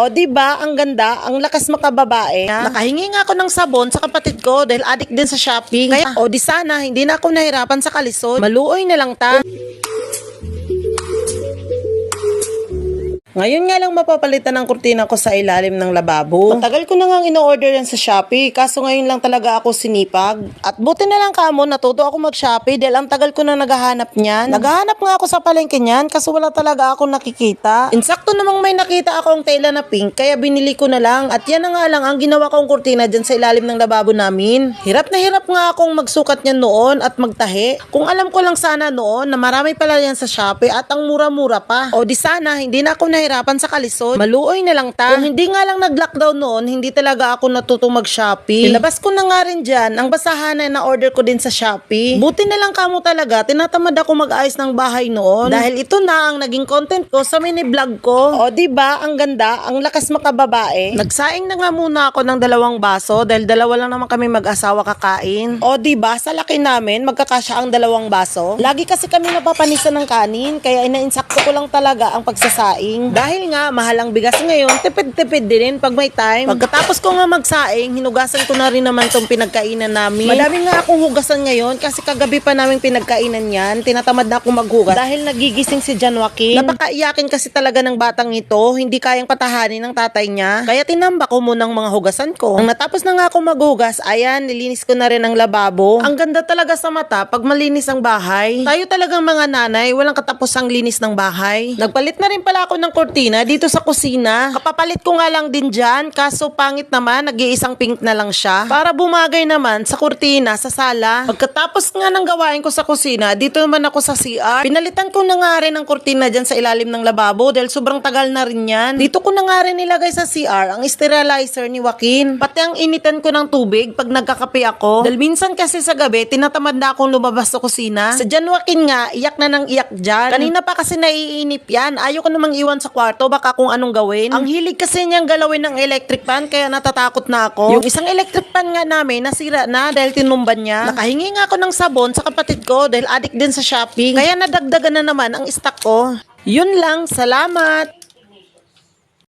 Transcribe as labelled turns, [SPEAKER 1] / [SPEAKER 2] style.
[SPEAKER 1] O, di ba Ang ganda, ang lakas makababae. Nakahingi nga ako ng sabon sa kapatid ko dahil addict din sa shopping. Kaya, o di sana, hindi na ako nahirapan sa kalisod. Maluoy na lang ta. Ngayon nga lang mapapalitan ng kurtina ko sa ilalim ng lababo. Matagal ko na nga in-order yan sa Shopee, kaso ngayon lang talaga ako sinipag. At buti na lang kamo, natuto ako mag-Shopee dahil ang tagal ko na naghahanap niyan. Naghahanap nga ako sa palengke niyan, kaso wala talaga ako nakikita. Insakto namang may nakita akong tela na pink, kaya binili ko na lang. At yan na nga lang ang ginawa kong kurtina dyan sa ilalim ng lababo namin. Hirap na hirap nga akong magsukat niyan noon at magtahi. Kung alam ko lang sana noon na marami pala yan sa Shopee at ang mura-mura pa. O di sana, hindi na ako nahirapan sa kalisod. Maluoy na lang ta. Kung hindi nga lang nag-lockdown noon, hindi talaga ako natutong mag-Shopee. Nilabas ko na nga rin dyan ang basahan na na-order ko din sa Shopee. Buti na lang kamo talaga, tinatamad ako mag-ayos ng bahay noon. Dahil ito na ang naging content ko sa mini vlog ko. O di ba ang ganda, ang lakas makababae. Nagsaing na nga muna ako ng dalawang baso dahil dalawa lang naman kami mag-asawa kakain. O di ba sa laki namin, magkakasya ang dalawang baso. Lagi kasi kami napapanisan ng kanin, kaya inainsakto ko lang talaga ang pagsasaing. Dahil nga, mahal ang bigas ngayon, tipid-tipid din pag may time. Pagkatapos ko nga magsaing, hinugasan ko na rin naman tong pinagkainan namin. Madami nga akong hugasan ngayon kasi kagabi pa namin pinagkainan yan. Tinatamad na akong maghugas dahil nagigising si John Joaquin. Napakaiyakin kasi talaga ng batang ito, hindi kayang patahanin ng tatay niya. Kaya tinamba ko munang mga hugasan ko. Ang natapos na nga ako maghugas, ayan, nilinis ko na rin ang lababo. Ang ganda talaga sa mata pag malinis ang bahay. Tayo talagang mga nanay, walang katapusang linis ng bahay. Nagpalit na rin pala ako ng kortina dito sa kusina. Kapapalit ko nga lang din dyan, kaso pangit naman, nag-iisang pink na lang siya. Para bumagay naman sa kortina, sa sala. Pagkatapos nga ng gawain ko sa kusina, dito naman ako sa CR. Pinalitan ko na nga rin ang kortina dyan sa ilalim ng lababo dahil sobrang tagal na rin yan. Dito ko na nga rin nilagay sa CR ang sterilizer ni Joaquin. Pati ang initan ko ng tubig pag nagkakape ako. Dahil minsan kasi sa gabi, tinatamad na akong lumabas sa kusina. Sa Jan Joaquin nga, iyak na ng iyak dyan. Kanina pa kasi naiinip yan. Ayaw ko namang iwan sa kwarto, baka kung anong gawin. Ang hilig kasi niyang galawin ng electric fan, kaya natatakot na ako. Yung isang electric fan nga namin, nasira na dahil tinumban niya. Nakahingi nga ako ng sabon sa kapatid ko dahil addict din sa shopping. Kaya nadagdagan na naman ang stock ko. Yun lang, salamat!